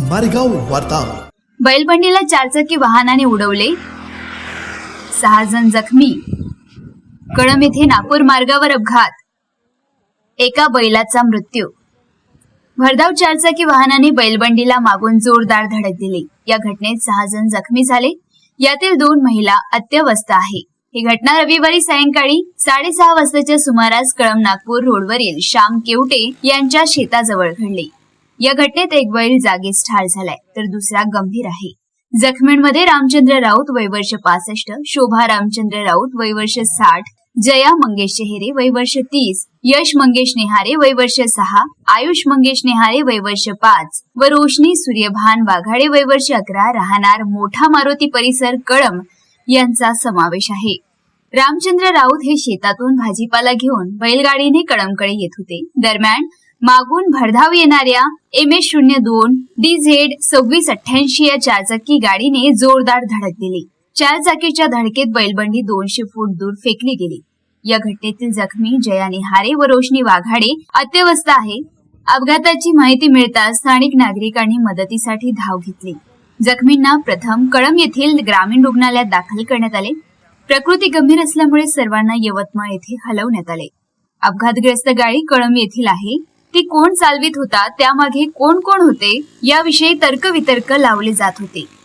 मारेगाव वार्ता. बैलबंडीला चारचाकी वाहनाने उडवले. सहा जण जखमी. कळम येथे नागपूर मार्गावर अपघात. एका बैलाचा मृत्यू. भरधाव चारचाकी वाहनाने बैलबंडीला मागून जोरदार धडक दिली. या घटनेत सहा जण जखमी झाले. यातील दोन महिला अत्यवस्थ आहे. ही घटना रविवारी सायंकाळी साडेसहा वाजताच्या सुमारास कळम नागपूर रोडवरील श्याम केवटे यांच्या शेताजवळ घडली. या घटनेत एक बैल जागीच ठार झालाय तर दुसरा गंभीर आहे. जखमींमध्ये रामचंद्र राऊत वयवर्ष पासष्ट शोभा रामचंद्र राऊत वयवर्ष साठ जया मंगेश चेहरे वयवर्ष तीस यश मंगेश नेहारे वयवर्ष सहा आयुष मंगेश नेहारे वयवर्ष पाच व रोशनी सूर्यभान वाघाडे वयवर्ष अकरा राहणार मोठा मारुती परिसर कळम यांचा समावेश आहे. रामचंद्र राऊत हे शेतातून भाजीपाला घेऊन बैलगाडीने कळमकडे येत होते. दरम्यान मागून भरधाव येणाऱ्या एम एस शून्य दोन डी झेड सव्वीस अठ्ठ्याऐंशी या चारचाकी गाडीने जोरदार धडक दिली. चार चाकीच्या धडकेत बैलबंडी दोनशे फूट दूर फेकली गेली. या घटनेतील जखमी जयाने हारे व रोशनी वाघाडे अत्यवस्थ आहे. अपघाताची माहिती मिळताच स्थानिक नागरिकांनी मदतीसाठी धाव घेतली. जखमींना प्रथम कळम येथील ग्रामीण रुग्णालयात दाखल करण्यात आले. प्रकृती गंभीर असल्यामुळे सर्वांना यवतमाळ येथे हलवण्यात आले. अपघातग्रस्त गाडी कळम येथील आहे. ती कोण चालवित होता त्यामागे कोण कोण होते याविषयी तर्कवितर्क लावले जात होते.